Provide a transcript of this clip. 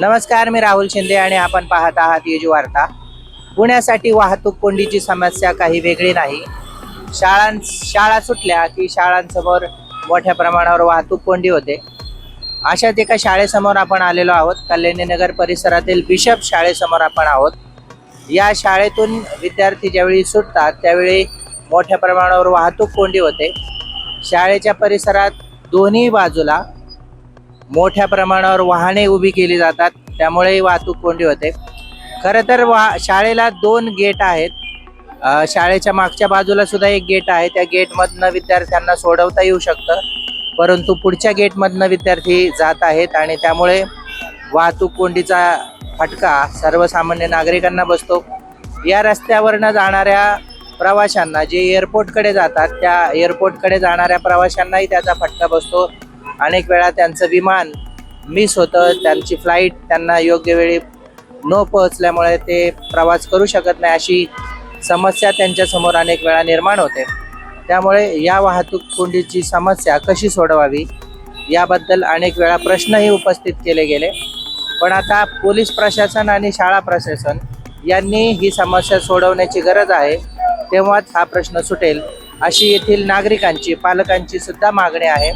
नमस्कार मी राहुल शिंदे आणि आपण पाहत आहात युजू वार्ता पुण्यासाठी वाहतूक कोंडीची समस्या काही वेगळी नाही. शाळां शाळा सुटल्या की शाळांसमोर मोठ्या प्रमाणावर वाहतूक कोंडी होते. अशाच एका शाळेसमोर आपण आलेलो आहोत. कल्याणीनगर परिसरातील बिशप शाळेसमोर आपण आहोत. या शाळेतून विद्यार्थी ज्यावेळी सुटतात त्यावेळी मोठ्या प्रमाणावर वाहतूक कोंडी होते. शाळेच्या परिसरात दोन्ही बाजूला मोठ्या प्रमाणावर वाहने उभी केली जातात त्यामुळेही वाहतूक कोंडी होते. खरं तर वा शाळेला दोन गेट आहेत. शाळेच्या मागच्या बाजूला सुद्धा एक गेट आहे. त्या गेटमधनं विद्यार्थ्यांना सोडवता येऊ शकतं. परंतु पुढच्या गेटमधनं विद्यार्थी जात आहेत आणि त्यामुळे वाहतूक कोंडीचा फटका सर्वसामान्य नागरिकांना बसतो. या रस्त्यावरनं जाणाऱ्या प्रवाशांना जे एअरपोर्टकडे जातात त्या एअरपोर्टकडे जाणाऱ्या प्रवाशांनाही त्याचा फटका बसतो. अनेक वेळा त्यांचं विमान मिस होतं त्यांची फ्लाईट त्यांना योग्य वेळी न पोहोचल्यामुळे ते प्रवास करू शकत नाही अशी समस्या त्यांच्यासमोर अनेक वेळा निर्माण होते. त्यामुळे या वाहतूक कोंडीची समस्या कशी सोडवावी याबद्दल अनेक वेळा प्रश्नही उपस्थित केले गेले. पण आता पोलीस प्रशासन आणि शाळा प्रशासन यांनी ही समस्या सोडवण्याची गरज आहे तेव्हाच हा प्रश्न सुटेल अशी येथील नागरिकांची पालकांची सुद्धा मागणी आहे.